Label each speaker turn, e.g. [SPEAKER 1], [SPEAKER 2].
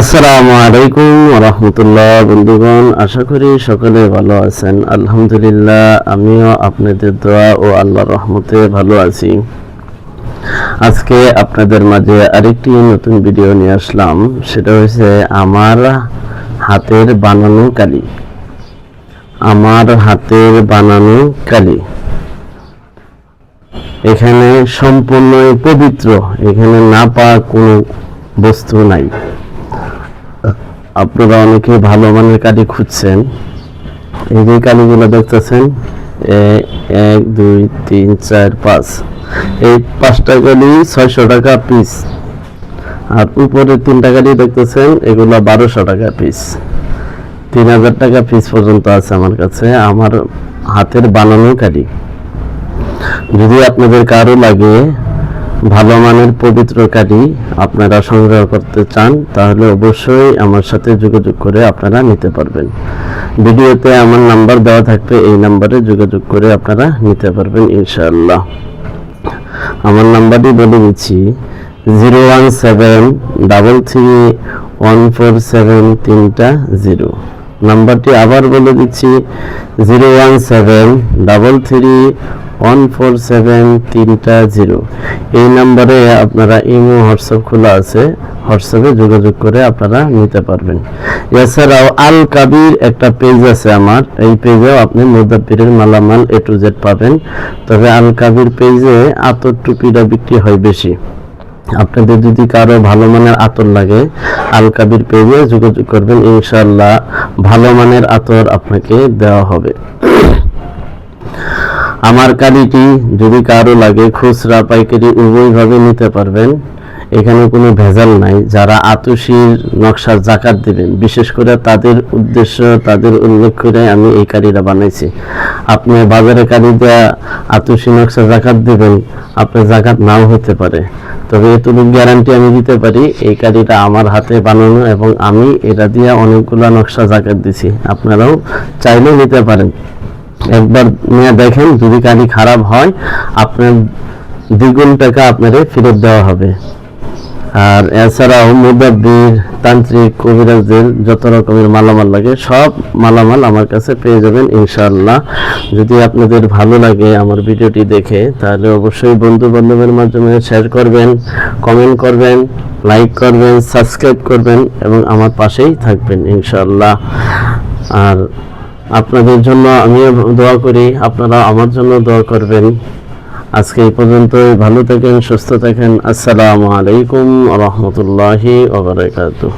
[SPEAKER 1] আসসালামু আলাইকুম রহমতুল্লাহ বন্ধুগণ, আশা করি সকলে ভালো আছেন। আলহামদুলিল্লাহ, আমিও আপনাদের দোয়া ও আল্লাহর রহমতে ভালো আছি। আজকে আপনাদের মাঝে আরেকটি নতুন ভিডিও নিয়ে আসলাম। সেটা হচ্ছে আমার হাতের বানানো কালি। আমার হাতের বানানো কালি। এখানে সম্পূর্ণই পবিত্র। এখানে না পাওয়া কোনো বস্তু নাই। আপনারা অনেকে ভালো মানের কালি খুঁজছেন। এই যে কালিগুলো দেখতেছেন এক, দুই, তিন, চার, পাঁচ। এই পাঁচটা কালি ছয়শো টাকা পিস আর উপরে তিনটা কালি দেখতেছেন, এগুলো বারোশো টাকা পিস তিন হাজার টাকা পিস পর্যন্ত আছে আমার কাছে, আমার হাতের বানানো কালি। যদি আপনাদের কারও লাগে ভালো মানের পবিত্র কালি আপনারা সংগ্রহ করতে চান, তাহলে অবশ্যই আমার সাথে যোগাযোগ করে আপনারা নিতে পারবেন। ভিডিওতে আমার নাম্বার দেওয়া থাকবে, এই নাম্বারে যোগাযোগ করে আপনারা নিতে পারবেন ইনশাআল্লাহ। আমার নাম্বারটি বলে দিচ্ছি, zero one seven double three one four seven তিনটা জিরো। নাম্বারটি আবার বলে দিচ্ছি, zero one seven double three one four seven তিনটা জিরো। এই নাম্বারে আপনারা ইমো, হোয়াটসঅ্যাপ খোলা আছে। হোয়াটসঅ্যাপে যোগাযোগ করে আপনারা নিতে পারবেন। এছাড়াও আল কাবির একটা পেজ আছে আমার। এই পেজেও আপনি মুদাব্বিরের মালামাল এ টু জেড পাবেন। তবে আল কাবির পেজে আতর টুপিটা বিক্রি হয় বেশি। আপনাদের যদি কারও ভালো মানের আতর লাগে, আল কাবির পেজে যোগাযোগ করবেন। ইনশাল্লাহ ভালো মানের আতর আপনাকে দেওয়া হবে। আমার কালিটি যদি কারও লাগে খুচরা পাইকারি উভয়ভাবে নিতে পারবেন। এখানে কোনো ভেজাল নাই। যারা আতসির নকশার জাকাত দিবেন, বিশেষ করে তাদের উদ্দেশ্য, তাদের উল্লেখ করে আমি এই কালিটা বানাইছি। আপনি বাজারে কালি দেওয়া আতসি নকশা জাকাত দিবেন, আপনার জাকাত নাও হতে পারে। তবে এতটুকু গ্যারান্টি আমি দিতে পারি, এই কারিটা আমার হাতে বানানো এবং আমি এটা দিয়ে অনেকগুলো নকশা জাকাত দিছি। আপনারাও চাইলেও নিতে পারেন। একবার নিয়ে দেখেন, যদি কালি খারাপ হয়, আপনার দ্বিগুণ টাকা আপনাদের ফেরত দেওয়া হবে। আর এছাড়াও মুদাব্বির, তান্ত্রিক, কবিরাজদের যত রকমের মালামাল লাগে, সব মালামাল আমার কাছে পেয়ে যাবেন ইনশাআল্লাহ। যদি আপনাদের ভালো লাগে আমার ভিডিওটি দেখে, তাহলে অবশ্যই বন্ধু বান্ধবের মাধ্যমে শেয়ার করবেন কমেন্ট করবেন লাইক করবেন সাবস্ক্রাইব করবেন, এবং আমার পাশেই থাকবেন ইনশাআল্লাহ। আর আপনাদের জন্য আমিও দোয়া করি, আপনারা আমার জন্য দোয়া করবেন। আজকে এই পর্যন্তই, ভালো থাকেন, সুস্থ থাকেন। আসসালামু আলাইকুম রহমতুল্লাহি ওবরাকাতুহ